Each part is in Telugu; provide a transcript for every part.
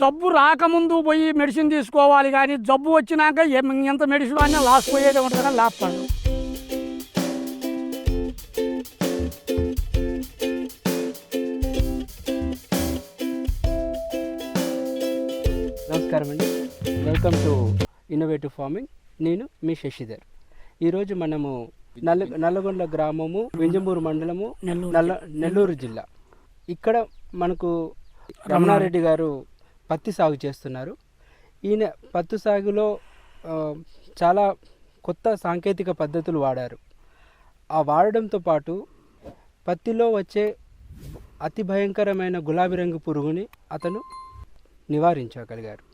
జబ్బు రాకముందు పోయి మెడిసిన్ తీసుకోవాలి కానీ జబ్బు వచ్చినాక ఎంత మెడిసిన్ అయినా లాస్ పోయేది ఉంటుంది కానీ లాభపడదు నమస్కారం అండి. వెల్కమ్ టు ఇన్నోవేటివ్ ఫార్మింగ్ నేను మీ శశిధర్. ఈరోజు మనము నల్ల నల్లగొండ గ్రామము వింజమూరు మండలము నల్ల నెల్లూరు జిల్లా. ఇక్కడ మనకు రమణారెడ్డి గారు పత్తి సాగు చేస్తున్నారు. ఈయన పత్తి సాగులో చాలా కొత్త సాంకేతిక పద్ధతులు వాడారు. ఆ వాడడంతో పాటు పత్తిలో వచ్చే అతి భయంకరమైన గులాబీ రంగు పురుగుని అతను నివారించగలిగారు.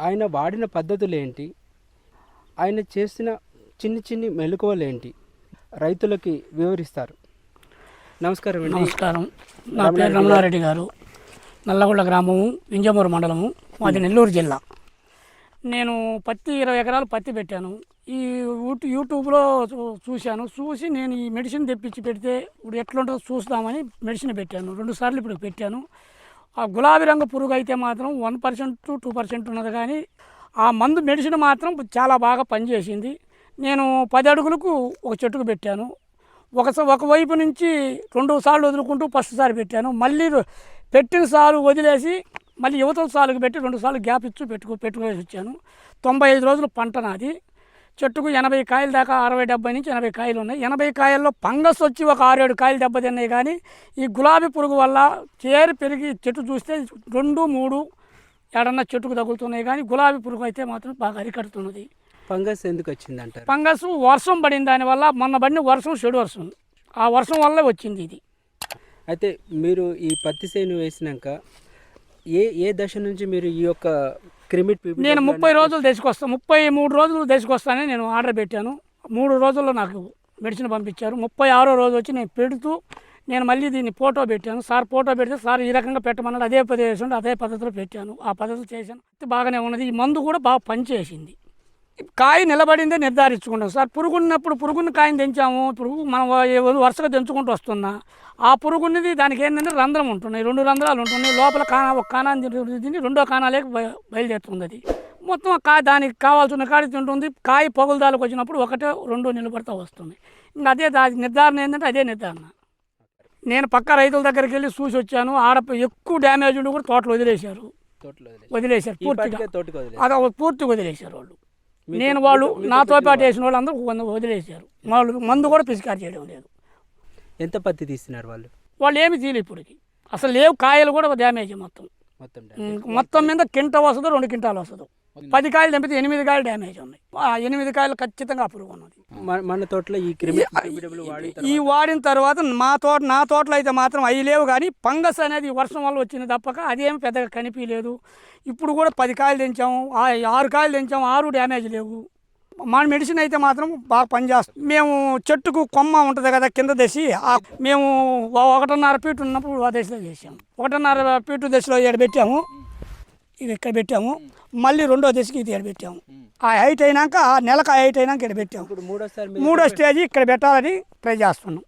ఆయన వాడిన పద్ధతులు ఏంటి ఆయన చేసిన చిన్ని చిన్ని మెలకువలు ఏంటి రైతులకి వివరిస్తారు. నమస్కారం అండి నమస్కారం. నా పేరు రమణారెడ్డి గారు. నల్లగొండ గ్రామము వింజమూరు మండలము మాది నెల్లూరు జిల్లా. నేను పత్తి ఇరవై ఎకరాలు పత్తి పెట్టాను. ఈ యూట్యూ యూట్యూబ్లో చూశాను. చూసి నేను ఈ మెడిసిన్ తెప్పించి పెడితే ఇప్పుడు ఎట్లుంటుందో చూస్తామని మెడిసిన్ పెట్టాను. రెండు సార్లు ఇప్పుడు పెట్టాను. ఆ గులాబీ రంగు పురుగు అయితే మాత్రం వన్ పర్సెంట్ టూ పర్సెంట్ ఉన్నది కానీ ఆ మందు మెడిసిన్ మాత్రం చాలా బాగా పనిచేసింది. నేను పది అడుగులకు ఒక చెట్టుకు పెట్టాను. ఒక ఒకవైపు నుంచి రెండు సార్లు వదులుకుంటూ ఫస్ట్ సారి పెట్టాను. మళ్ళీ పెట్టిన సార్లు వదిలేసి మళ్ళీ యువతల సార్లకు పెట్టి రెండు సార్లు గ్యాప్ ఇచ్చి పెట్టుకో పెట్టుకోసి వచ్చాను. తొంభై ఐదు రోజులు పంట నాది. చెట్టుకు ఎనభై కాయలు దాకా అరవై డెబ్బై నుంచి ఎనభై కాయలు ఉన్నాయి. ఎనభై కాయల్లో ఫంగస్ వచ్చి ఒక ఆరేడు కాయలు దెబ్బతిన్నాయి కానీ ఈ గులాబీ పురుగు వల్ల చేరు పెరిగి చెట్టు చూస్తే రెండు మూడు ఏడన్నా చెట్టుకు తగులుతున్నాయి కానీ గులాబీ పురుగు అయితే మాత్రం బాగా అరికడుతున్నది. ఫంగస్ ఎందుకు వచ్చింది అంటారు ఫంగస్ వర్షం పడిన దానివల్ల మొన్న పడిన వర్షం చెడు వర్షం. ఆ వర్షం వల్ల వచ్చింది ఇది. అయితే మీరు ఈ పత్తి సేను వేసినాక ఏ ఏ దశ నుంచి మీరు ఈ యొక్క క్రిమిట్ నేను ముప్పై రోజులు తీసుకొస్తాను ముప్పై మూడు రోజులు తీసుకొస్తానని నేను ఆర్డర్ పెట్టాను. మూడు రోజుల్లో నాకు మెడిసిన్ పంపించారు. ముప్పై ఆరో రోజు వచ్చి నేను పెడుతూ నేను మళ్ళీ దీన్ని ఫోటో పెట్టాను. సార్ ఫోటో పెడితే సార్ ఈ రకంగా పెట్టమన్నాడు. అదే పద్ధతి చేసిండు అదే పద్ధతిలో పెట్టాను. ఆ పద్ధతి చేశాను. బాగానే ఉన్నది. ఈ మందు కూడా బాగా పనిచేసింది. కాయ నిలబడిందే నిర్ధారించుకుంటాం. సార్ పురుగున్నప్పుడు పురుగుని కాయని తెంచాము పురుగు మనం వరుసగా తెంచుకుంటూ వస్తున్నా ఆ పురుగునిది దానికి ఏంటంటే రంధ్రం ఉంటున్నాయి రెండు రంధ్రాలు ఉంటున్నాయి లోపల కానా ఒక కానాన్ని తిని- రెండో కానాలేకి బయ- బయలుదేరుతుంది అది. మొత్తం కాయ దానికి కావాల్సిన కాడి తింటుంది. కాయ పొగులదాలకు వచ్చినప్పుడు ఒకటే రెండు నిలబడతా వస్తుంది. ఇంకా అదే దాని నిర్ధారణ ఏంటంటే అదే నిర్ధారణ. నేను పక్క రైతుల దగ్గరికి వెళ్ళి చూసి వచ్చాను. ఆడ ఎక్కువ డ్యామేజ్ ఉండి కూడా తోటలు వదిలేశారు. వదిలేశారు. పూర్తిగా. పత్తికే తోటకి వదిలేసి. అదే పూర్తిగా వదిలేశారు వాళ్ళు. నేను వాళ్ళు నాతో పాటు వేసిన వాళ్ళు అందరూ కొంత వదిలేశారు. వాళ్ళు మందు కూడా పిసికారు చేయడం లేదు. ఎంత పత్తి తీస్తున్నారు వాళ్ళు? వాళ్ళు ఏమి తీయలే ఇప్పటికి. అసలు లేవు కాయలు కూడా డ్యామేజ్ మొత్తం. మొత్తం మొత్తం మీద కింట వస్తుంది రెండు కింటాలు వస్తుంది పది కాయలు తెంపితే ఎనిమిది కాయలు డ్యామేజ్ ఉన్నాయి. ఆ ఎనిమిది కాయలు ఖచ్చితంగా పురుగు ఉన్నది. మన తోటలో ఈ తర్వాత ఈ వాడిన తర్వాత మా తోట నా తోటలో అయితే మాత్రం అవి లేవు కానీ ఫంగస్ అనేది వర్షం వల్ల వచ్చింది తప్పక. అదేం పెద్దగా కనిపించలేదు. ఇప్పుడు కూడా పది కాయలు తెంచాము. ఆ- ఆరు కాయలు తెంచాము. ఆరు డ్యామేజ్ లేవు. మన మెడిసిన్ అయితే మాత్రం బాగా పనిచేస్తుంది. మేము చెట్టుకు కొమ్మ ఉంటుంది కదా కింద దశి మేము ఒక- ఒకటిన్నర ఫీట్ ఉన్నప్పుడు ఆ దశలో చేసాము ఒకటిన్నర ఫీటు దశలో ఇక్కడ పెట్టాము. ఇది ఇక్కడ పెట్టాము. మళ్ళీ రెండో దశకి ఇది ఇక్కడ పెట్టాము. ఆ హైట్ అయినాక ఆ నెలకు ఆ హైట్ అయినాక ఇక్కడ పెట్టాము. మూడో స్టేజ్ ఇక్కడ పెట్టాలని ట్రై చేస్తున్నాం.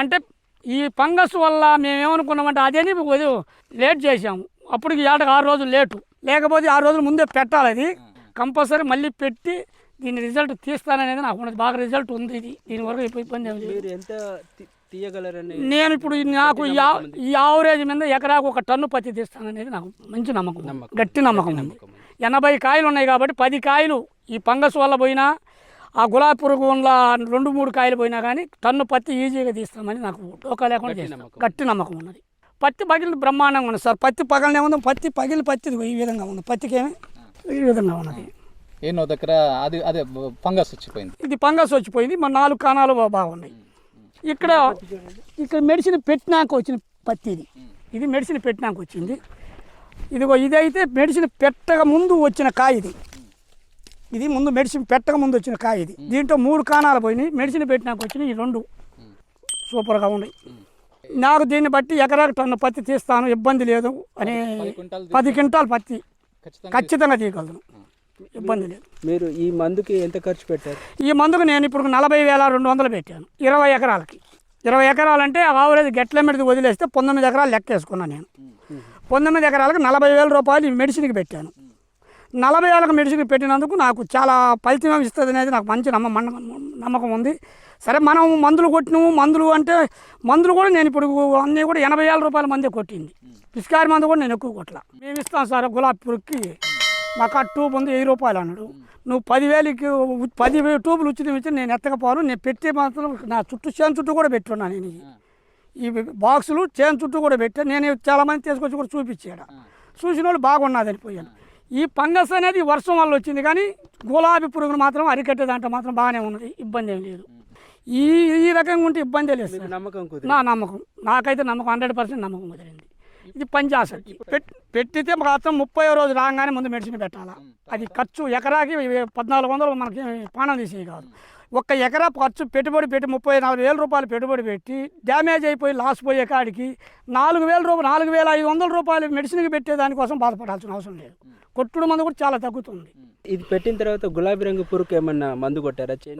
అంటే ఈ ఫంగస్ వల్ల మేము ఏమనుకున్నామంటే అదేని లేట్ చేసాము అప్పటికి ఏటకు ఆరు రోజులు లేటు. లేకపోతే ఆరు రోజులు ముందే పెట్టాలి అది. కంపల్సరీ మళ్ళీ పెట్టి దీని రిజల్ట్ తీస్తాననేది నాకు బాగా రిజల్ట్ ఉంది ఇది. దీని వరకు ఇప్పుడు ఇబ్బంది ఎంత తీయగలరని నేను ఇప్పుడు నాకు ఈ ఆవరేజ్ మీద ఎకరాకు ఒక టన్ను పత్తి తీస్తాననేది నాకు మంచి నమ్మకం. గట్టి నమ్మకం ఉంది. ఎనభై కాయలు ఉన్నాయి కాబట్టి పది కాయలు ఈ ఫంగస్ వల్ల పోయినా ఆ గులాబీ పురుగు వల్ల రెండు మూడు కాయలు పోయినా కానీ టన్ను పత్తి ఈజీగా తీస్తామని నాకు టోకా లేకుండా చేస్తాం. గట్టి నమ్మకం ఉన్నది. పత్తి పగిలి బ్రహ్మాండంగా ఉంది సార్. పత్తి పగలనే ఉంది పత్తి పగిలి పత్తి ఈ విధంగా ఉంది. పత్తికేమి ఈ విధంగా ఉన్నది. ఎన్నో దగ్గర అది అదే ఫంగస్ వచ్చిపోయింది. ఇది ఫంగస్ వచ్చిపోయింది మన నాలుగు కాణాలు బాగున్నాయి. ఇక్కడ ఇక్కడ మెడిసిన్ పెట్టినాక వచ్చిన పత్తి ఇది. ఇది మెడిసిన్ పెట్టినాక వచ్చింది. ఇదిగో ఇదైతే మెడిసిన్ పెట్టక ముందు వచ్చిన కాయ ఇది. ఇది ముందు మెడిసిన్ పెట్టక ముందు వచ్చిన కాయ ఇది. దీంట్లో మూడు కాణాలు పోయినాయి. మెడిసిన్ పెట్టినాక వచ్చినాయి. ఈ రెండు సూపర్గా ఉన్నాయి. నాకు దీన్ని బట్టి ఎకరాకు టన్ను పత్తి తీస్తాను. ఇబ్బంది లేదు. అని పది క్వింటాలు పత్తి ఖచ్చితంగా ఖచ్చితంగా తీయగలను ఇబ్బంది లేదు. మీరు ఈ మందుకి ఎంత ఖర్చు పెట్టారు? ఈ మందుకు నేను ఇప్పుడు నలభై వేల రెండు వందలు పెట్టాను ఇరవై ఎకరాలకి. ఇరవై ఎకరాలంటే ఆవరేజ్ గట్ల మీద వదిలేస్తే పంతొమ్మిది ఎకరాలు లెక్క వేసుకున్నాను నేను. పంతొమ్మిది ఎకరాలకు నలభై వేల రూపాయలు ఈ మెడిసిన్కి పెట్టాను. నలభై ఏళ్ళకి మెడిసిన్ పెట్టినందుకు నాకు చాలా ఫలితం ఇస్తుంది అనేది నాకు మంచి నమ్మ నమ్మకం నమ్మకం ఉంది. సరే మనం మందులు కొట్టినాము మందులు అంటే మందులు కూడా నేను ఇప్పుడు అన్నీ కూడా ఎనభై వేల రూపాయల మందే కొట్టింది. పిస్కారి మందు కూడా నేను ఎక్కువ కొట్టలా. మేము ఇస్తాం సార్ గులాబీ పురుగుకి మాకు ఆ ట్యూబ్ ఉంది వెయ్యి రూపాయలు అన్నాడు. నువ్వు పదివేలకి పది ట్యూబులు ఉచితం ఇచ్చి నేను ఎత్తకపోను నేను పెట్టే మాత్రం నా చుట్టూ చేను చుట్టూ కూడా పెట్టున్నా నేను. ఈ బాక్సులు చేను చుట్టూ కూడా పెట్టా. నేను చాలామంది తీసుకొచ్చి కూడా చూపించాడు. చూసిన వాళ్ళు బాగున్నదని పోయాను. ఈ ఫంగస్ అనేది వర్షం వల్ల వచ్చింది కానీ గులాబీ పురుగును మాత్రం అరికట్టే దాంట్లో మాత్రం బాగానే ఉన్నది. ఇబ్బంది ఏం లేదు. ఈ ఈ రకంగా ఉంటే ఇబ్బంది లేదు నమ్మకం నా నమ్మకం. నాకైతే నమ్మకం హండ్రెడ్ పర్సెంట్ నమ్మకం కుదిరింది. ఇది పనిచేస్తుంది పెట్ పెట్టితే మాత్రం ముప్పై రోజు రాగానే ముందు మెడిసిన్ పెట్టాలా? అది ఖర్చు ఎకరాకి పద్నాలుగు వందలు మనకి పానం తీసేవి కాదు. ఒక్క ఎకరా ఖర్చు పెట్టుబడి పెట్టి ముప్పై నాలుగు వేల రూపాయలు పెట్టుబడి పెట్టి డ్యామేజ్ అయిపోయి లాస్ పోయే కాడికి నాలుగు వేల రూపాయలు నాలుగు వేల ఐదు వందల రూపాయలు మెడిసిన్కి పెట్టే దానికోసం బాధపడాల్సిన అవసరం లేదు. కొట్టుడు మందు కూడా చాలా తగ్గుతుంది. ఇది పెట్టిన తర్వాత గులాబీ రంగు పురుగు ఏమన్నా మందు కొట్టారా? ఏ- ఏ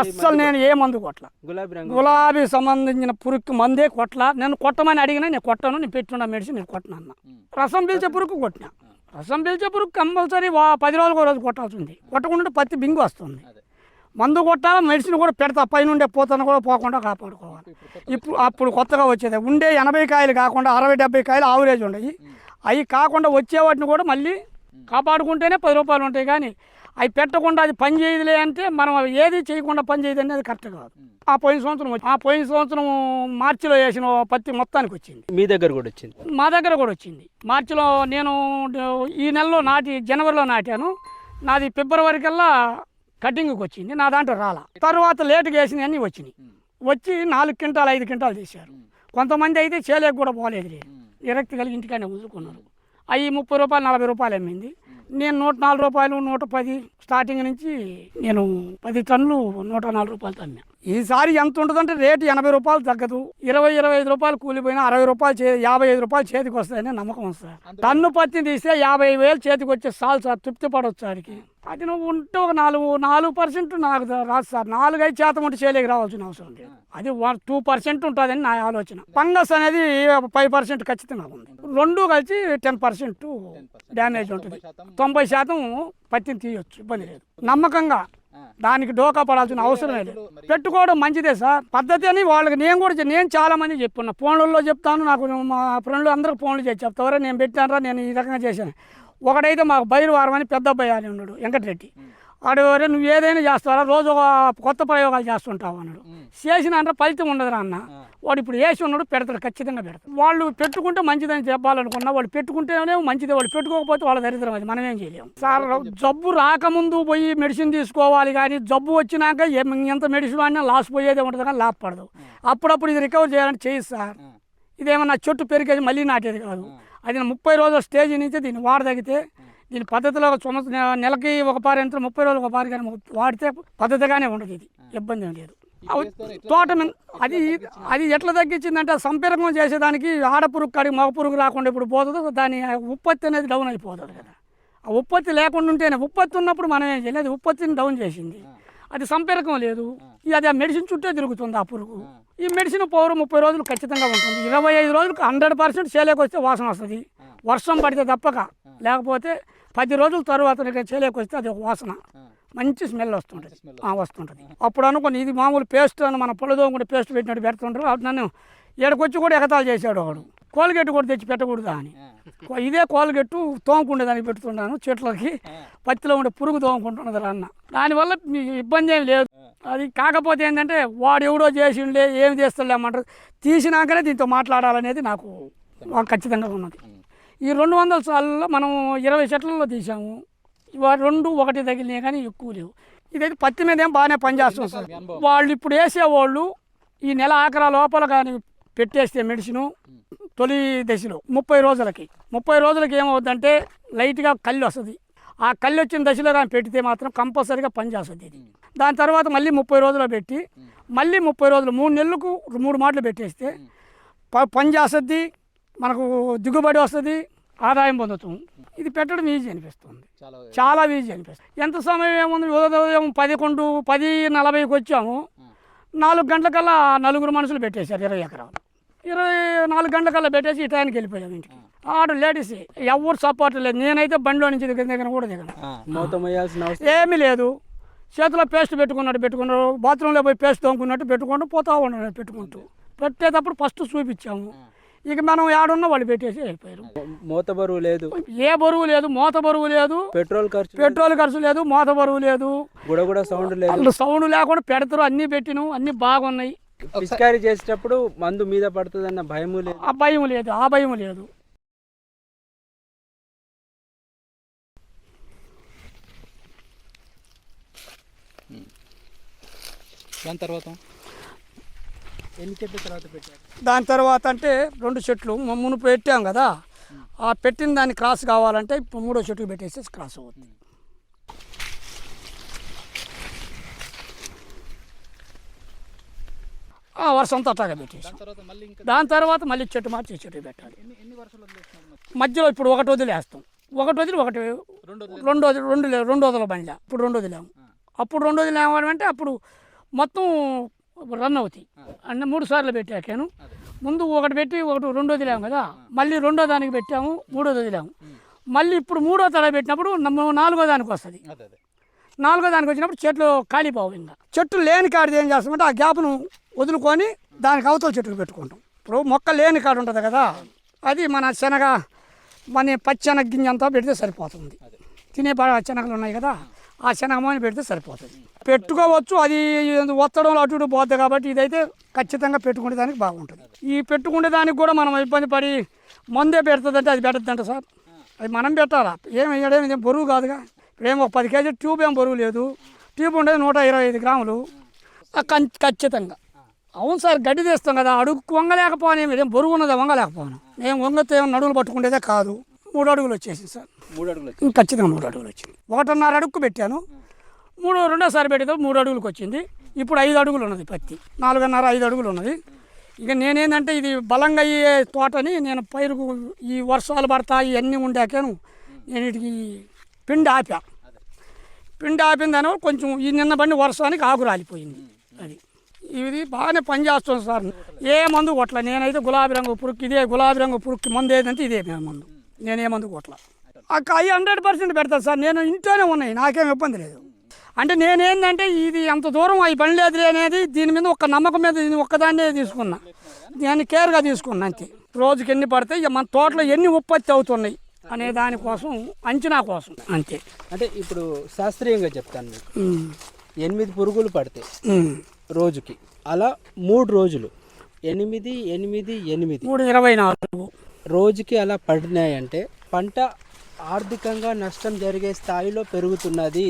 అస్సలు నేను ఏ మందు కొట్ల. గులాబీ రంగు. గులాబీ సంబంధించిన పురుగుకి మందే కొట్ల. నేను కొట్టమని అడిగినా నేను కొట్టను నేను పెట్టున్న మెడిసిన్ నేను కొట్టను రసం పీల్చే పురుగు కొట్టిన. రసం పీల్చే పురుగు కంపల్సరీ పది రోజులకు రోజు కొట్టాల్సి ఉంది కొట్టకుండా పత్తి బింగు వస్తుంది. మందు కొట్టాలా మెడిసిన్ కూడా పెడతా పైనుండే పోతను కూడా పోకుండా కాపాడుకోవాలి. ఇప్పుడు అప్పుడు కొత్తగా వచ్చేది. ఉండే ఎనభై కాయలు కాకుండా అరవై డెబ్బై కాయలు ఆవరేజ్ ఉండయి. అవి కాకుండా వచ్చే వాటిని కూడా మళ్ళీ కాపాడుకుంటేనే పది రూపాయలు ఉంటాయి కానీ అవి పెట్టకుండా అది పని చేయదులే అంటే మనం అవి ఏది చేయకుండా పని చేయదు అనేది కరెక్ట్ కాదు. ఆ పోయిన సంవత్సరం వచ్చి- ఆ పోయిన సంవత్సరం మార్చిలో వేసిన పత్తి మొత్తానికి వచ్చింది. మీ దగ్గర కూడా వచ్చింది. మా దగ్గర కూడా వచ్చింది. మార్చిలో నేను ఈ నెలలో నాటి జనవరిలో నాటాను. నాది ఫిబ్రవరి కల్లా కటింగ్కి వచ్చింది. నా దాంట్లో రాలా. తర్వాత లేటుగా వేసినవి అన్నీ వచ్చినాయి వచ్చి నాలుగు క్వింటాలు ఐదు క్వింటాలు తీశారు. కొంతమంది అయితే చేలేకి కూడా పోలేదు లేదు విరక్తి కలిగి ఇంటికానే వదులుకున్నారు అవి ముప్పై రూపాయలు నలభై రూపాయలు అమ్మింది. నేను నూట నాలుగు రూపాయలు నూట పది స్టార్టింగ్ నుంచి నేను పది టన్నులు నూట నాలుగు రూపాయలు అమ్మా ఈసారి ఎంత ఉంటుందంటే రేటు ఎనభై రూపాయలు తగ్గదు. ఇరవై ఇరవై ఐదు రూపాయలు కూలిపోయినా అరవై రూపాయలు చే యాభై ఐదు రూపాయలు చేతికి వస్తాయని నమ్మకం సార్. టన్ను పత్తి తీస్తే యాభై వేలు చేతికి వచ్చే చాలు సార్ తృప్తి పడవచ్చు సార్కి. అది నువ్వు ఉంటే ఒక నాలుగు నాలుగు పర్సెంట్ నాకు రాదు సార్. నాలుగు ఐదు శాతం ఉంటే చేయలేక రావాల్సిన అవసరం లేదు. అది వన్ టూ పర్సెంట్ ఉంటుందని నా ఆలోచన. ఫంగస్ అనేది ఫైవ్ పర్సెంట్ ఖచ్చితంగా ఉంది. రెండు కలిసి టెన్ పర్సెంట్ డ్యామేజ్ ఉంటుంది. తొంభై శాతం పత్తిని తీయొచ్చు. ఇబ్బంది లేదు. నమ్మకంగా దానికి డోకా పడాల్సిన అవసరం లేదు. పెట్టుకోవడం మంచిదే సార్. పద్ధతి అని వాళ్ళకి నేను కూడా నేను చాలా మంది చెప్పున్నా. ఫోన్లలో చెప్తాను నాకు మా ఫ్రెండ్లు అందరూ ఫోన్లు చేసి చెప్తావరా నేను పెట్టానరా నేను ఈ రకంగా చేశాను. ఒకడైతే మాకు బైరువారం అని పెద్ద అబ్బాయి అని ఉన్నాడు వెంకటరెడ్డి. వాడు "ఒరే, నువ్వు ఏదైనా చేస్తావా రోజు ఒక కొత్త ప్రయోగాలు చేస్తుంటావు అన్నాడు. చేసిన అంటే ఫలితం ఉండదురా అన్న. వాడు ఇప్పుడు వేసి ఉన్నాడు పెడతాడు ఖచ్చితంగా పెడతాడు. వాళ్ళు పెట్టుకుంటే మంచిదని చెప్పాలనుకున్నా వాళ్ళు పెట్టుకుంటేనే మంచిదే వాళ్ళు పెట్టుకోకపోతే వాళ్ళ దరిద్రం అది మనం ఏం చేయలేము సార్ జబ్బు రాకముందు పోయి మెడిసిన్ తీసుకోవాలి కానీ జబ్బు వచ్చినాక ఎంత మెడిసిన్ వాడినా లాస్ పోయేదే ఉంటుంది కానీ లాభపడదు అప్పుడప్పుడు ఇది రికవర్ చేయాలని చేయి సార్. ఇదేమన్నా చెట్టు పెరిగేది మళ్ళీ నాటేది కాదు. అది ముప్పై రోజుల స్టేజ్ నుంచి దీన్ని వాడదగితే దీని పద్ధతిలో సంవత్సరం నెలకి ఒక పారి ఎంత ముప్పై రోజులు ఒక పారి కానీ వాడితే పద్ధతిగానే ఉండదు ఇది. ఇబ్బంది ఏం లేదు. తోట అది అది ఎట్లా తగ్గించిందంటే సంపర్కం చేసేదానికి ఆడపురుగు కాడికి మగ పురుగు రాకుండా ఇప్పుడు పోతుందో దాని ఉత్పత్తి అనేది డౌన్ అయిపోతుంది కదా. ఆ ఉత్పత్తి లేకుండా ఉంటేనే ఉత్పత్తి ఉన్నప్పుడు మనం ఏం చేయలేదు ఉత్పత్తిని డౌన్ చేసింది. అది సంపర్కం లేదు. ఇది అది ఆ మెడిసిన్ చుట్టే తిరుగుతుంది ఆ పురుగు. ఈ మెడిసిన్ పౌరు ముప్పై రోజులు ఖచ్చితంగా ఉంటుంది. ఇరవై ఐదు రోజులకు హండ్రెడ్ పర్సెంట్ చేలేకి వస్తే వాసన వస్తుంది. వర్షం పడితే తప్పక. లేకపోతే పది రోజుల తర్వాత చేలేకి వస్తే అది ఒక వాసన. మంచి స్మెల్ వస్తుంటుంది. వస్తుంటుంది. అప్పుడు అనుకుని ఇది మామూలు పేస్ట్ అని మన పళ్ళు కూడా పేస్ట్ పెట్టినట్టు పెడుతుంటారు. అప్పుడు నన్ను ఏడకొచ్చి కూడా ఎగతాలు చేశాడు వాడు కోల్గేట్ కూడా తెచ్చి పెట్టకూడదా అని. ఇదే కోల్గెట్టు తోముకుండేదానికి పెడుతున్నాను చెట్లకి. పత్తిలో ఉండే పురుగు తోముకుంటున్నది అన్న దానివల్ల ఇబ్బంది ఏం లేదు. అది కాకపోతే ఏంటంటే వాడు ఎవడో చేసిండే ఏమి చేస్తలేమంటారు తీసినాకనే దీంతో మాట్లాడాలనేది నాకు ఖచ్చితంగా ఉన్నది. ఈ రెండు వందల సార్లలో మనం ఇరవై చెట్లలో తీసాము రెండు ఒకటి తగిలినాయి కానీ ఎక్కువ లేవు. ఇదైతే పత్తి మీద ఏం బాగానే పనిచేస్తుంది సార్. వాళ్ళు ఇప్పుడు వేసేవాళ్ళు ఈ నెల ఆఖరా లోపల కానీ పెట్టేస్తే మెడిసిను తొలి దశలో ముప్పై రోజులకి. ముప్పై రోజులకి ఏమవుతుందంటే లైట్గా కళ్ళు వస్తుంది. ఆ కళ్ళు వచ్చిన దశలో కానీ పెడితే మాత్రం కంపల్సరీగా పనిచేస్తుంది ఇది. దాని తర్వాత మళ్ళీ ముప్పై రోజులు పెట్టి మళ్ళీ ముప్పై రోజులు మూడు నెలలకు మూడు మాటలు పెట్టేస్తే ప- పని చేస్తుంది మనకు దిగుబడి వస్తుంది ఆదాయం పొందుతాం. ఇది పెట్టడం ఈజీ అనిపిస్తుంది. చాలా ఈజీ. అనిపిస్తుంది. ఎంత సమయం ఏముంది? ఉదయం పదకొండు పది నలభైకి వచ్చాము. నాలుగు గంటలకల్లా నలుగురు మనుషులు పెట్టేశారు ఇరవై ఎకరాలు. ఇరవై నాలుగు గంటల కల్లా పెట్టేసి ఈ టైంకి వెళ్ళిపోయాం ఇంటికి. ఆడ లేడీస్. ఎవరు సపోర్ట్ లేదు. నేనైతే బండిలో నుంచి దిగిన దగ్గర కూడా దిగను. ఏమీ లేదు. చేతిలో పేస్ట్ పెట్టుకున్నట్టు పెట్టుకున్నారు బాత్రూంలో పోయి పేస్ట్ తోముకున్నట్టు పెట్టుకుంటూ పోతా ఉన్నాడు పెట్టుకుంటూ. పెట్టేటప్పుడు ఫస్ట్ చూపించాము. ఇక మనం ఏడున్నా వాళ్ళు పెట్టేసి వెళ్ళిపోయారు. మూత బరువు లేదు. ఏ బరువు లేదు మోత బరువు లేదు. పెట్రోల్ ఖర్చు పెట్రోల్ ఖర్చు లేదు మోత బరువు లేదు. గుడగుడ సౌండ్ లేదు. సౌండ్ లేకుండా పెడతారు అన్నీ పెట్టిను అన్నీ బాగున్నాయి. పిచికారీ చేసేటప్పుడు మందు మీద పడుతుందన్న భయము లేదు. ఆ భయం లేదు ఆ భయం లేదు. దాని తర్వాత? ఎన్ని చెట్ల తర్వాత పెట్టారు? దాని తర్వాత అంటే రెండు చెట్లు మ- మునుపు పెట్టాం కదా. ఆ పెట్టిన దాన్ని క్రాస్ కావాలంటే ఇప్పుడు మూడో చెట్టుకు పెట్టేసి క్రాస్ అవుతుంది. వర్షంతో అట్టాగా పెట్టేసి. దాని తర్వాత మళ్ళీ చెట్టు మార్చి చెట్టు పెట్టాలి? మధ్యలో ఇప్పుడు ఒకటి వదిలేస్తాం. ఒకటి వదిలి ఒకటి రెండు వదిలే రెండు రెండు వదల బండ్ల. ఇప్పుడు రెండు వదిలేము అప్పుడు రెండు వదిలేము అంటే అప్పుడు మొత్తం రన్ అవుతాయి. అన్న మూడు సార్లు పెట్టాకాను. ముందు ఒకటి పెట్టి ఒకటి రెండు వదిలాము కదా. మళ్ళీ రెండో దానికి పెట్టాము మూడో వదిలాము మళ్ళీ ఇప్పుడు మూడో తడ పెట్టినప్పుడు నాలుగో దానికి వస్తుంది. నాలుగో దానికి వచ్చినప్పుడు చెట్లు ఖాళీపోవు ఇంకా. చెట్టు లేని కాడిది ఏం చేస్తామంటే ఆ గ్యాప్ను వదులుకొని దానికి అవతల చెట్టుకు పెట్టుకుంటాం. ఇప్పుడు మొక్క లేని కాడ ఉంటుంది కదా అది మన శనగ మన పచ్చెనగ గింజ అంతా పెడితే సరిపోతుంది. తినే శనగలు ఉన్నాయి కదా ఆ శనగమని పెడితే సరిపోతుంది. పెట్టుకోవచ్చు అది ఒత్తడంలో అటు ఇటు పోద్ది కాబట్టి ఇదైతే ఖచ్చితంగా పెట్టుకునే దానికి బాగుంటుంది. ఈ పెట్టుకునే దానికి కూడా మనం ఇబ్బంది పడి మందే పెడుతుందంటే అది పెట్టద్దంట సార్. అది మనం పెట్టాలా? ఏం వేయడం బరువు కాదుగా. ఇప్పుడేం ఒక పది కేజీ ట్యూబ్ ఏం బరువు లేదు. ట్యూబ్ ఉండేది నూట ఇరవై ఐదు గ్రాములు. ఖచ్చితంగా. అవును సార్ గడ్డి తీస్తాం కదా అడుగు వంగలేకపోని ఇదేం బరువు ఉన్నదా? వంగలేకపోను నేను వంగతే నడువులు పట్టుకుంటేదే కాదు. మూడు అడుగులు వచ్చేసింది సార్. మూడు అడుగులు ఖచ్చితంగా మూడు అడుగులు వచ్చింది. ఒకటిన్నర అడుగు పెట్టాను. మూడు రెండోసారి పెట్టేదో మూడు అడుగులకు వచ్చింది. ఇప్పుడు ఐదు అడుగులు ఉన్నది పత్తి. నాలుగున్నర ఐదు అడుగులు ఉన్నది. ఇక నేనేంటంటే ఇది బలంగా అయ్యే తోటని నేను పైరుకు ఈ వర్షాలు పడతా ఇవన్నీ ఉండాకాను. నేను వీటికి పిండి ఆపా. పిండి ఆపిన దాని వల్ల కొంచెం ఈ నిన్న బండి వర్షానికి ఆకు రాలిపోయింది. అది. ఇది బాగానే పనిచేస్తుంది సార్. ఏ మందు కొట్ల నేనైతే గులాబీ రంగు పురుక్కి ఇదే గులాబీ రంగు పురుక్కి మందు ఏదంటే ఇదే మందు. నేనే మందు కొట్ల అవి హండ్రెడ్ పర్సెంట్ పెడతాను సార్. నేను ఇంట్లోనే ఉన్నాయి. నాకేం ఇబ్బంది లేదు. అంటే నేనేందంటే ఇది అంత దూరం అవి పని లేదు అనేది దీని మీద ఒక నమ్మకం మీద దీన్ని ఒక్కదాన్నే తీసుకున్నా. దాన్ని కేర్గా తీసుకున్నా అంతే. రోజుకి ఎన్ని పడతాయి? ఇక మన తోటలో ఎన్ని ఉత్పత్తి అవుతున్నాయి? అనే దానికోసం అంచనా కోసం. అంతే. అంటే ఇప్పుడు శాస్త్రీయంగా చెప్తాను మీకు. ఎనిమిది పురుగులు పడతాయి ఉమ్. రోజుకి అలా మూడు రోజులు. ఎనిమిది ఎనిమిది ఎనిమిది. మూడు ఇరవై నాలుగు. రోజుకి అలా పడినాయంటే పంట ఆర్థికంగా నష్టం జరిగే స్థాయిలో పెరుగుతున్నది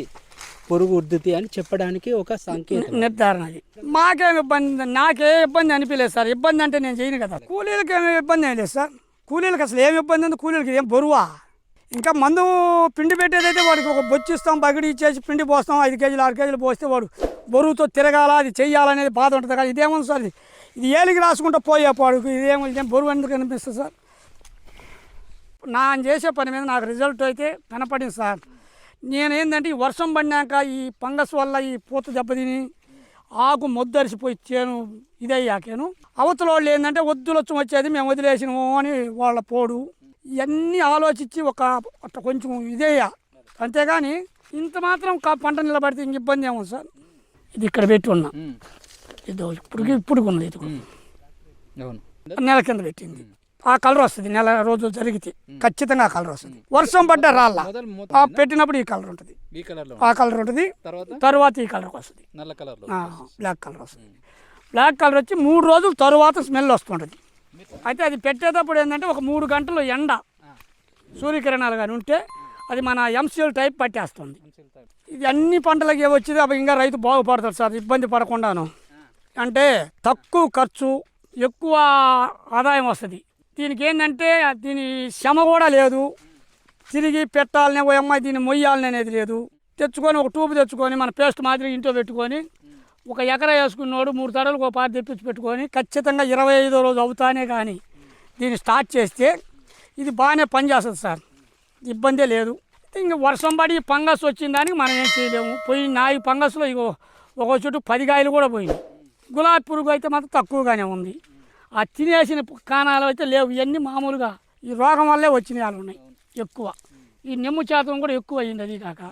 పురుగు ఉద్ధృతి అని చెప్పడానికి ఒక సంకేతం. నిర్ధారణ అది. మాకేం ఇబ్బంది నాకే ఇబ్బంది అనిపించలేదు సార్. ఇబ్బంది అంటే నేను చేయను కదా. కూలీలకి ఏమి ఇబ్బంది లేదు సార్. కూలీలకు అసలు ఏమి ఇబ్బంది ఉంది? కూలీలకి ఏం బరువా? ఇంకా మందు పిండి పెట్టేదైతే వాడికి ఒక బొచ్చు ఇస్తాం బగిడి ఇచ్చేసి పిండి పోస్తాం ఐదు కేజీలు ఆరు కేజీలు పోస్తే వాడు బరువుతో తిరగాల అది చెయ్యాలనేది బాధ ఉంటుంది కదా ఇదేముంది సార్ ఇది? ఇది ఏలికి రాసుకుంటూ పోయే పాడు ఇదేమో ఇదేం బరువు ఎందుకు అనిపిస్తుంది సార్? నా చేసే పని మీద నాకు రిజల్ట్ అయితే కనపడింది సార్. నేనేంటంటే ఈ వర్షం పడినాక ఈ ఫంగస్ వల్ల ఈ పూత దెబ్బతిని ఆకు మొద్దరిసిపోయి చేను ఇదయ్యాకేను. అవతల వాళ్ళు ఏంటంటే వద్దులొచ్చం వచ్చేది మేము వదిలేసినాము అని వాళ్ళ పోడు. ఇవన్నీ ఆలోచించి ఒక అట్ట కొంచెం ఇదేయ అంతేగాని ఇంత మాత్రం పంట నిలబడితే ఇంక ఇబ్బంది ఏముంది సార్? ఇది ఇక్కడ పెట్టి ఉన్నా. ఇది ఇప్పుడు ఇప్పుడు ఉన్నది ఇది నెల కింద పెట్టింది. ఆ కలర్ వస్తుంది నెల రోజు జరిగితే. ఖచ్చితంగా ఆ కలర్ వస్తుంది. వర్షం పడ్డ రాళ్ళ ఆ పెట్టినప్పుడు ఈ కలర్ ఉంటుంది. ఆ కలర్ ఉంటుంది. తర్వాత? ఈ కలర్ వస్తుంది. బ్లాక్ కలర్ వస్తుంది. బ్లాక్ కలర్ వచ్చి మూడు రోజుల తరువాత స్మెల్ వస్తుంటుంది. అయితే అది పెట్టేటప్పుడు ఏంటంటే ఒక మూడు గంటలు ఎండ. సూర్యకిరణాలు కానీ ఉంటే అది మన ఎంసీఎల్ టైప్ పట్టేస్తుంది. ఇది అన్ని పంటలకి వచ్చింది అప్పుడు ఇంకా రైతు బాగుపడతాడు సార్ ఇబ్బంది పడకుండాను. అంటే తక్కువ ఖర్చు ఎక్కువ ఆదాయం వస్తుంది. దీనికి ఏంటంటే దీని శ్రమ కూడా లేదు. తిరిగి పెట్టాలనే ఓ అమ్మాయి దీన్ని మొయ్యాలని అనేది లేదు. తెచ్చుకొని ఒక ట్యూబ్ తెచ్చుకొని మన పేస్ట్ మాదిరి ఇంట్లో పెట్టుకొని ఒక ఎకరా వేసుకున్నోడు మూడు తడలకు ఒక పాట తెప్పించి పెట్టుకొని ఖచ్చితంగా ఇరవై ఐదో రోజు అవుతానే కానీ దీన్ని స్టార్ట్ చేస్తే ఇది బాగానే పనిచేస్తుంది సార్. ఇబ్బందే లేదు. ఇంక వర్షం పడి ఫంగస్ వచ్చిన దానికి మనం ఏం చేయలేము. పోయి నాయి ఫంగస్లో ఇగో ఒక చుట్టూ పది కాయలు కూడా పోయింది గులాబీ పురుగు అయితే మాత్రం తక్కువగానే ఉంది. ఆ తినేసిన కాణాలు అయితే లేవు. ఇవన్నీ మామూలుగా ఈ రోగం వల్లే వచ్చినాయి వాళ్ళు ఉన్నాయి ఎక్కువ. ఈ నిమ్ము శాతం కూడా ఎక్కువ అయ్యింది అది కాక.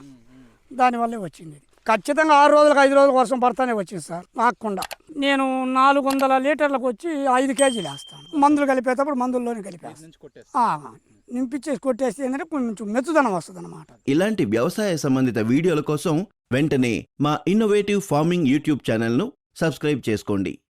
దానివల్లే వచ్చింది. ఖచ్చితంగా ఆరు రోజులకు ఐదు రోజులకు వర్షం పడతానే వచ్చింది సార్ ఆగకుండా నేను నాలుగు వందల లీటర్లకు వచ్చి ఐదు కేజీలు వేస్తాను. మందులు కలిపేటప్పుడు మందుల్లోనే కలిపేస్తాను. నింపించేసి కొట్టేస్తే ఏంటంటే కొంచెం మెత్తుదనం వస్తుంది అనమాట ఇలాంటి వ్యవసాయ సంబంధిత వీడియోల కోసం వెంటనే మా ఇన్నోవేటివ్ ఫార్మింగ్ యూట్యూబ్ ఛానల్ను సబ్స్క్రైబ్ చేసుకోండి.